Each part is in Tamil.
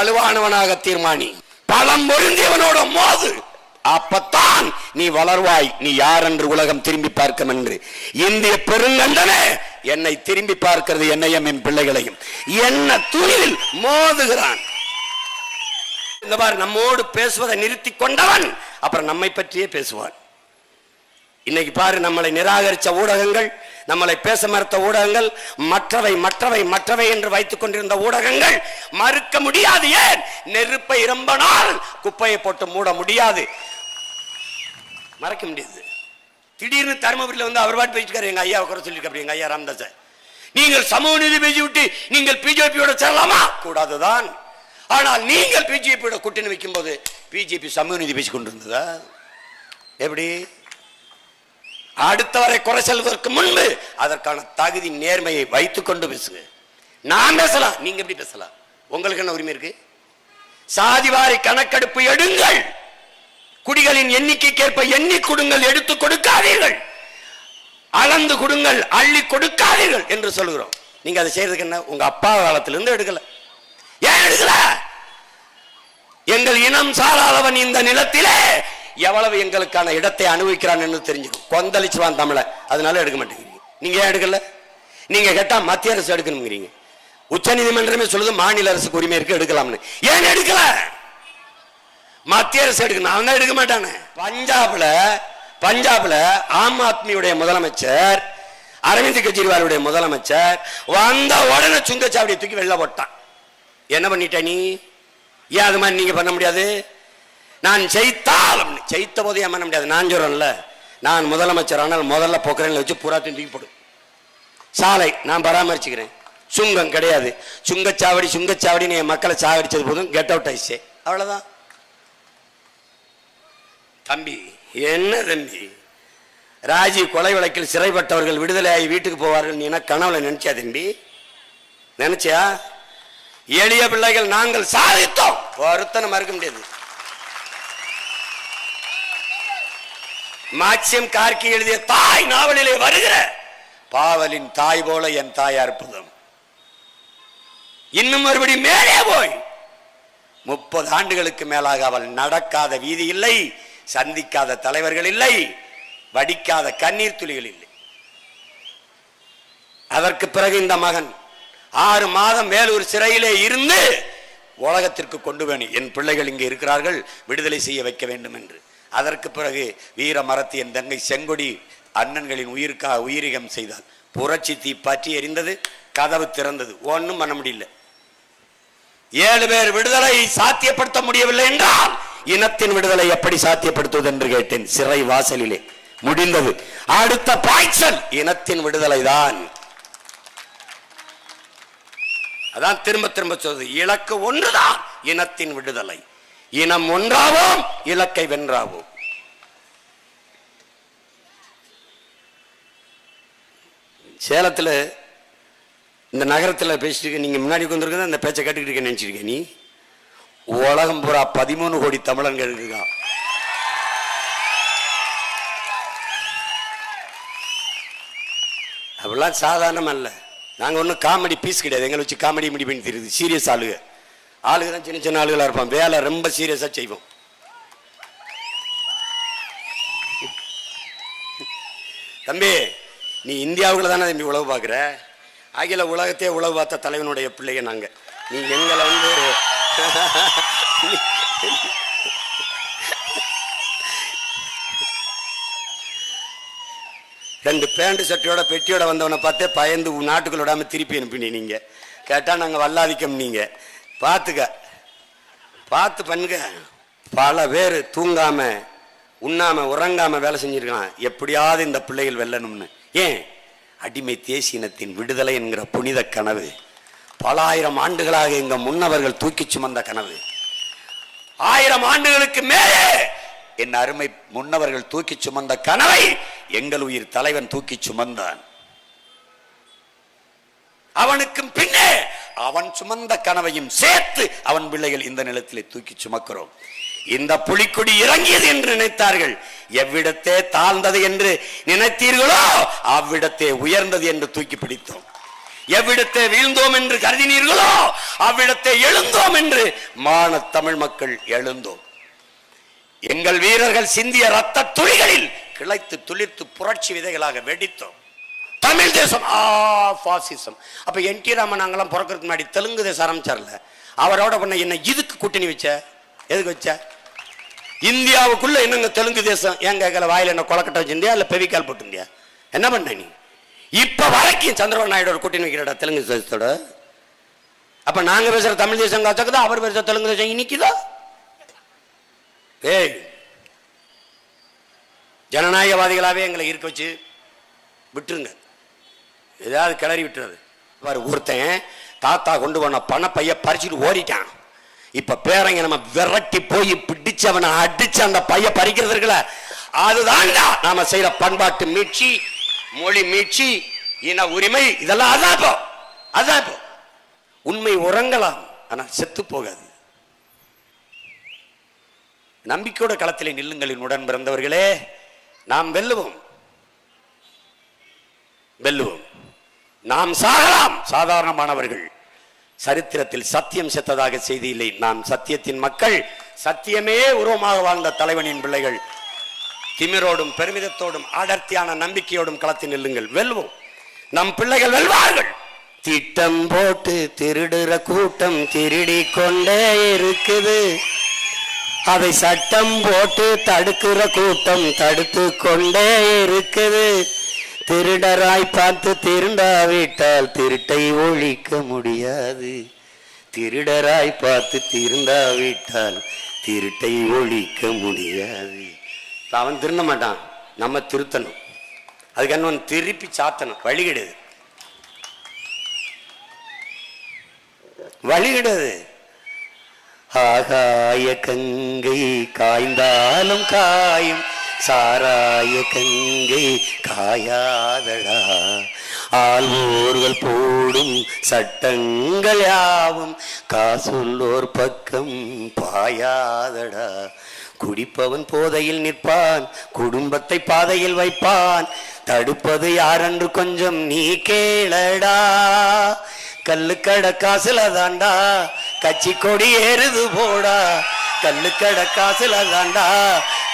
வலுவானவனாக தீர்மானி. பலம் பொருந்தியவனோட மோது. அப்பத்தான் நீ வளர்வாய். நீ யார் என்று உலகம் திரும்பி பார்க்கும் என்று. இந்திய பெருங்கண்டனே என்னை திரும்பி பார்க்கிறது என்னையும் என் பிள்ளைகளையும். என்ன துணிவில் மோதுகிறான். இந்த பாரு நம்மோடு பேசுவதை நிறுத்தி கொண்டவன் அப்புறம் நம்மை பற்றியே பேசுவான். இன்னைக்கு பாரு நம்மளை நிராகரிச்ச ஊடகங்கள் நம்மளை பேச மறுத்த ஊடகங்கள் மற்றவை மற்றவை மற்றவை என்று வைத்துக் கொண்டிருந்த ஊடகங்கள் மறுக்க முடியாது. ஏன்? நெருப்பை ரொம்ப நாள் குப்பையை போட்டு மூட முடியாது. மறக்க முடியாது. திடீர்னு தருமபுரியில் வந்து அவர் பாட்டு பேசிக்காரு எங்க ஐயாவை குறை சொல்லியிருக்க எங்க ஐயா ராமதாஸ். நீங்கள் சமூக நீதி பேசி விட்டு நீங்கள் பிஜேபியோட சேரலாமா? கூடாதுதான். ஆனால் நீங்கள் பிஜேபியோட கூட்டணி வைக்கும்போது பிஜேபி சமூக நீதி பேசி கொண்டிருந்ததா எப்படி? அடுத்தவரை குறை செல்வதற்கு முன்பு அதற்கான தகுதி நேர்மையை வைத்து கொண்டு பேசுங்க. நான் பேசலாம். நீங்க எப்படி பேசலாம்? உங்களுக்கு என்ன உரிமை இருக்கு? சாதிவாரி கணக்கெடுப்பு எடுங்கள். குடிகளின் எண்ணிக்கைக்கேற்ப எண்ணி கொடுங்கள் எடுத்து கொடுக்காதீர்கள். அளந்து கொடுங்கள் அள்ளி கொடுக்காதீர்கள் என்று சொல்கிறோம் நீங்க அதை செய்யறதுக்கு என்ன? உங்க அப்பா காலத்திலிருந்து எடுக்கல. ஏன் எடுக்கல? எங்கள் இனம் சாராதவன் இந்த நிலத்திலே எவ்வளவு எங்களுக்கான இடத்தை அனுபவிக்கிறான்னு என்று தெரிஞ்சிடும் கொந்தளிச்சுவான் தமிழை. அதனால எடுக்க மாட்டேங்கிறீங்க. நீங்க ஏன் எடுக்கல? நீங்க கேட்டா மத்திய அரசு எடுக்கணுங்கிறீங்க. உச்ச நீதிமன்றமே சொல்லுது மாநில அரசுக்கு உரிமை இருக்கு எடுக்கலாம்னு. ஏன் எடுக்கல? மத்திய அரசு எடுக்கணும் அவன் தான் எடுக்க மாட்டானே. பஞ்சாப்ல பஞ்சாப்ல ஆம் ஆத்மியுடைய முதலமைச்சர் அரவிந்த் கெஜ்ரிவாலுடைய முதலமைச்சர் வந்த உடனே சுங்கச்சாவடியை தூக்கி வெளில போட்டான். என்ன பண்ணிட்ட நீ? ஏன் அது மாதிரி நீங்க பண்ண முடியாது? நான் ஜெயித்தால் ஜெயித்த போது ஏன் பண்ண முடியாது. நான் சொல்றேன்ல நான் முதலமைச்சர் ஆனால் முதல்ல பொக்கரையில் வச்சு பூராத்தையும் தூக்கி போடும் சாலை நான் பராமரிச்சுக்கிறேன். சுங்கம் கிடையாது. சுங்கச்சாவடி சுங்கச்சாவடின்னு என் மக்களை சாவடிச்சது போதும் கெட் அவுட் ஆயிடுச்சு. அவ்வளோதான் தம்பி என்ன தம்பி? ராஜீவ் கொலை வழக்கில் சிறைப்பட்டவர்கள் விடுதலையாகி வீட்டுக்கு போவார்கள் நீ என்ன கனவுல நினைச்சா தம்பி? நினைச்சியா? எளிய பிள்ளைகள் நாங்கள் சாதித்தோம். ஒருத்தனை மறுக்க முடியாது. மாக்சியம் கார்கி எழுதிய தாய் நாவலிலே வருகிற பாவலின் தாய் போல என் தாய் அற்புதம். இன்னும் மறுபடி மேலே போய். முப்பது ஆண்டுகளுக்கு மேலாக அவள் நடக்காத வீதி இல்லை சந்திக்காத தலைவர்கள் இல்லை வடிக்காத கண்ணீர் துளிகள் இல்லை. அதற்கு பிறகு இந்த மகன் ஆறு மாதம் வேலூர் சிறையிலே இருந்து உலகத்திற்கு கொண்டு வேணும் என் பிள்ளைகள் இங்கே இருக்கிறார்கள் விடுதலை செய்ய வைக்க வேண்டும் என்று. அதற்கு பிறகு வீர மரத்து என் தங்கை செங்கொடி அண்ணன்களின் உயிருக்காக உயிரிகம் செய்தார் புரட்சி தீ பற்றி எரிந்தது கதவு திறந்தது. ஒன்றும் பண்ண முடியல. ஏழு பேர் விடுதலை சாத்தியப்படுத்த முடியவில்லை என்றால் இனத்தின் விடுதலை எப்படி சாத்தியப்படுத்துவது என்று கேட்டேன் சிறை வாசலிலே. முடிந்தது. அடுத்த பாய்ச்சல் இனத்தின் விடுதலை தான். அதான் திரும்ப திரும்ப சொல்றது இலக்கு ஒன்றுதான் இனத்தின் விடுதலை. இனம் ஒன்றாவோம் இலக்கை வென்றாவோம். சேலத்தில் இந்த நகரத்தில் பேசிட்டு நீங்கள் முன்னாடி உட்காந்துருக்க அந்த பேச்சை கேட்டுக்கிட்டு இருக்க நீ? உலகம் பூரா பதிமூணு கோடி தமிழன்கள் இருக்கான். அப்படிலாம் சாதாரணம் அல்ல. நாங்கள் ஒன்றும் காமெடி பீஸ் கிடையாது. எங்களை வச்சு காமெடி முடி பண்ணி தெரியுது. சீரியஸ் ஆளுங்க. ஆளுங்க தான் சின்ன சின்ன ஆளுகளாக இருப்பான் வேலை ரொம்ப சீரியஸாக செய்வோம். தம்பி நீ இந்தியாவுக்குள்ள தானே தம்பி உழவு பார்க்குற? அகில உலகத்தையே உழவு பார்த்த தலைவனுடைய பிள்ளைங்க நாங்கள் நீ எங்களை வந்து ரெண்டு பேண்ட் சட்டையோட பெட்டியோட வந்தவனை பார்த்தே பயந்து நாட்டுக்குள்ள விடாமல் திருப்பி அனுப்பினி நீங்கள் கேட்டால் நாங்கள் வல்லாதிக்கம் நீங்க. பார்த்துக்க பார்த்து பண்ணுங்க. பல பேர் தூங்காம உண்ணாம உறங்காம வேலை செஞ்சிருக்கான். எப்படியாவது இந்த பிள்ளைகள் வெல்லணும்னு. ஏன்? அடிமை தேசியனத்தின் விடுதலை என்கிற புனித கனவு. பல ஆயிரம் ஆண்டுகளாக எங்க முன்னவர்கள் தூக்கி சுமந்த கனவு. ஆயிரம் ஆண்டுகளுக்கு மேலே என் அருமை முன்னவர்கள் தூக்கி சுமந்த கனவை எங்கள் உயிர் தலைவன் தூக்கி சுமந்தான். அவனுக்கும் பின்னே அவன் சுமந்த கனவையும் சேர்த்து அவன் பிள்ளைகள் இந்த நிலத்திலே தூக்கி சுமக்கிறோம். இந்த புலிக்குடி இறங்கியது என்று நினைத்தார்கள். எவ்விடத்தே தாழ்ந்தது என்று நினைத்தீர்களோ அவ்விடத்தே உயர்ந்தது என்று தூக்கி பிடித்தோம். எவ்விடத்தை வீழ்ந்தோம் என்று கருதினீர்களோ அவ்விடத்தை எழுந்தோம் என்று மான தமிழ் மக்கள் எழுந்தோம். எங்கள் வீரர்கள் சிந்திய ரத்த துளிகளில் கிளைத்து துளிர்த்து புரட்சி விதைகளாக வெடித்தோம். தமிழ் தேசம். ஆ ஃபாசிசம் அப்போ என் டி ராமன் நாங்களாம் பிறக்கிறதுக்கு முன்னாடி தெலுங்கு தேசம் ஆரம்பிச்சார்ல. அவரோட பண்ண என்ன இதுக்கு கூட்டணி வச்ச? எதுக்கு வச்ச? இந்தியாவுக்குள்ள என்னங்க தெலுங்கு தேசம்? ஏன் கேட்கல வாயில் என்ன கொலக்கட்டை வச்சிருந்தியா? இல்லை பெவிக்கால் போட்டிருந்தியா? என்ன பண்ண நீ? இப்போ வரைக்கும் சந்திரபாபு நாயுடு கூட்டணி வைக்கிறடா தெலுங்கு தேசத்தோட? அப்போ நாங்கள் பேசுகிற தமிழ் தேசம் காச்சக்குதா அவர் பேசுற தெலுங்கு தேசம் இனிக்குதா ஏய் ஜனநாயகவாதிகளாகவே எங்களை இருக்க வச்சு விட்டுருங்க. ஏதாவது கிளறி விட்டுறது. பாரு ஒருத்தன் தாத்தா கொண்டு போன பணப்பைய பறிச்சுட்டு ஓடிட்டான். இப்ப பேரங்க நம்ம விரட்டி போய் பிடிச்சு அவனை அடிச்சு அந்த பைய பறிக்கிறது இருக்குல்ல நாம செய்யற பண்பாட்டு மீட்சி மொழி மீட்சி இன உரிமை இதெல்லாம் அதான் இப்போ. அதான் இப்போ. உண்மை உறங்கலாம் ஆனா செத்து போகாது. நம்பிக்கையோட களத்திலே நில்லுங்களின் உடன் பிறந்தவர்களே. நாம் வெல்லுவோம். வெல்லுவோம். நாம் சாகலாம். சாதாரணமானவர்கள். சரித்திரத்தில் சத்தியம் செத்ததாக செய்தி இல்லை. நாம் சத்தியத்தின் மக்கள். சத்தியமே உருவமாக வாழ்ந்த தலைவனின் பிள்ளைகள். திமிரோடும் பெருமிதத்தோடும் அடர்த்தியான நம்பிக்கையோடும் களத்தில் நில்லுங்கள். வெல்வோம். நம் பிள்ளைகள் வெல்வார்கள். திட்டம் போட்டு திருடுற கூட்டம் திருடி கொண்டே இருக்குது. அதை சட்டம் போட்டு தடுக்கிற கூட்டம் தடுத்து கொண்டே இருக்குது. திருடராய் பார்த்து திருண்டாவிட்டால் திருட்டை ஒழிக்க முடியாது. திருடராய் பார்த்து திருந்தாவிட்டால் திருட்டை ஒழிக்க முடியாது. அவன் திருந்த மாட்டான். நம்ம திருத்தணும். அதுக்கு அவன் திருப்பி சாத்தணும். வழி கிடையாது. வழி கிடையாது. ஆகாய கங்கை காய்ந்தாலும் காயும். சாராய கங்கை காயாதடா. ஆள்வோர்கள் போடும் சட்டங்கள் யாவும் காசுள்ளோர் பக்கம் பாயாதடா. குடிப்பவன் போதையில் நிற்பான் குடும்பத்தை பாதையில் வைப்பான். தடுப்பது யாரென்று கொஞ்சம் நீ கேளடா. கல்லுக்கட காசுல தாண்டா கட்சி கொடி ஏறுது போடா. கல்லு கடக்காசுல தாண்டா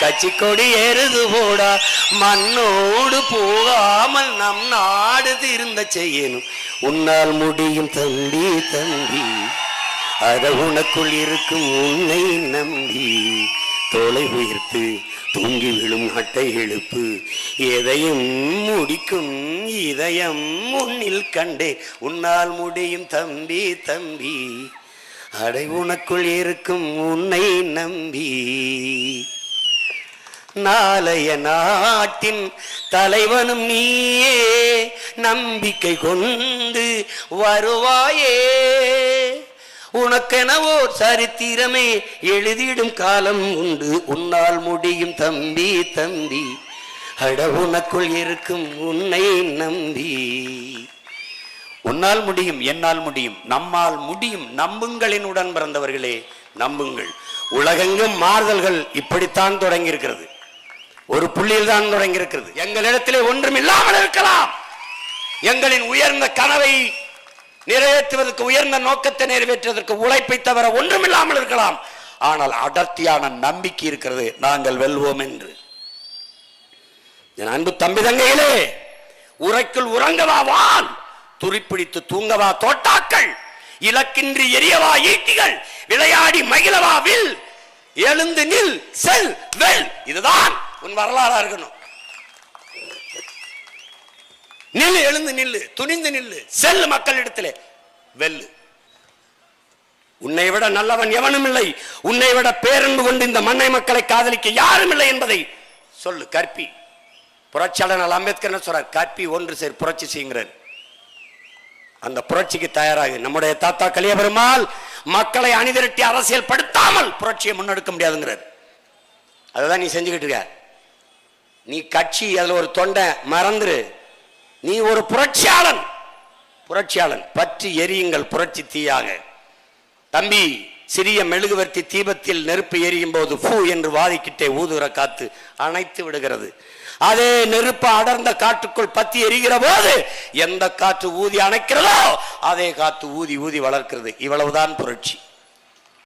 கச்சி கொடி ஏறுது போடா. மண்ணோடு போகாமல் நம் நாடு திருந்த செய்யணும். உன்னால் முடியும் தம்பி தம்பி. அத உனக்குள் இருக்கும் உன்னை நம்பி. தோலை உயர்த்து தூங்கி விழும் அட்டை எழுப்பு. எதையும் முடிக்கும் இதயம் உன்னில் கண்டே உன்னால் முடியும் தம்பி தம்பி. அடை உனக்குள் இருக்கும் உன்னை நம்பி. நாளைய நாட்டின் தலைவனும் நீயே நம்பிக்கை கொண்டு வருவாயே. உனக்கெனவோ சரித்திரமே எழுதிடும் காலம் உண்டு. உன்னால் முடியும் தம்பி தம்பி. அட உனக்குள் இருக்கும் உன்னை நம்பி. உன்னால் முடியும் என்னால் முடியும் நம்மால் முடியும் நம்புங்களின் உடன் பிறந்தவர்களே நம்புங்கள். உலகெங்கும் மாறுதல்கள் இப்படித்தான் தொடங்கி இருக்கிறது ஒரு புள்ளியில் தான் தொடங்கி இருக்கிறது எங்களிடத்திலே ஒன்றும் இல்லாமல் இருக்கலாம். எங்களின் உயர்ந்த கனவை நிறைவேற்றுவதற்கு உயர்ந்த நோக்கத்தை நிறைவேற்றுவதற்கு உழைப்பை தவிர ஒன்றும் இல்லாமல் இருக்கலாம். ஆனால் அடர்த்தியான நம்பிக்கை இருக்கிறது. நாங்கள் வெல்வோம் என்று. என் அன்பு தம்பி தங்கையிலே உரைக்குள் உறங்கலாவான் துருப்பிடித்து தூங்கவா தோட்டாக்கள் இலக்கின்றி எரியவா ஈட்டிகள் விளையாடி மகிழவா வில் எழுந்து நில் செல் வெல். இதுதான் உன் வரலாறா இருக்கணும். நில்லு எழுந்து நில்லு துணிந்து நில்லு செல்லு மக்களிடத்திலே வெல்லு. உன்னை விட நல்லவன் எவனும் இல்லை. உன்னை விட பேரன்பு கொண்டு இந்த மண்ணை மக்களை காதலிக்க யாரும் இல்லை என்பதை சொல்லு கற்பி. புரட்சியாளர் அம்பேத்கர் சொல்றார் கற்பி ஒன்று சேர் புரட்சி செய்கிறார் அந்த புரட்சிக்கு தயாராகு. நம்முடைய தாத்தா கலியபெருமாள் மக்களை அணிதிரட்டி அரசியல் படுத்தாமல் புரட்சியை முன்னெடுக்க முடியாதுங்கிறார். அதுதான் நீ செஞ்சுக்கிட்டு இருக்க. நீ கட்சி அதில் ஒரு தொண்டை மறந்துரு. நீ ஒரு புரட்சியாளன். புரட்சியாளன். பற்றி எரியுங்கள் புரட்சி தீயாக. தம்பி சிறிய மெழுகுவர்த்தி தீபத்தில் நெருப்பு எரியும் போது பூ என்று வாதிக்கிட்டே ஊதுற காத்து அணைத்து விடுகிறது. அதே நெருப்பு அடர்ந்த காட்டுக்குள் பத்தி எரிகிற போது எந்த காற்று ஊதி அணைக்கிறதோ அதே காற்று ஊதி ஊதி வளர்க்கிறது. இவ்வளவுதான் புரட்சி.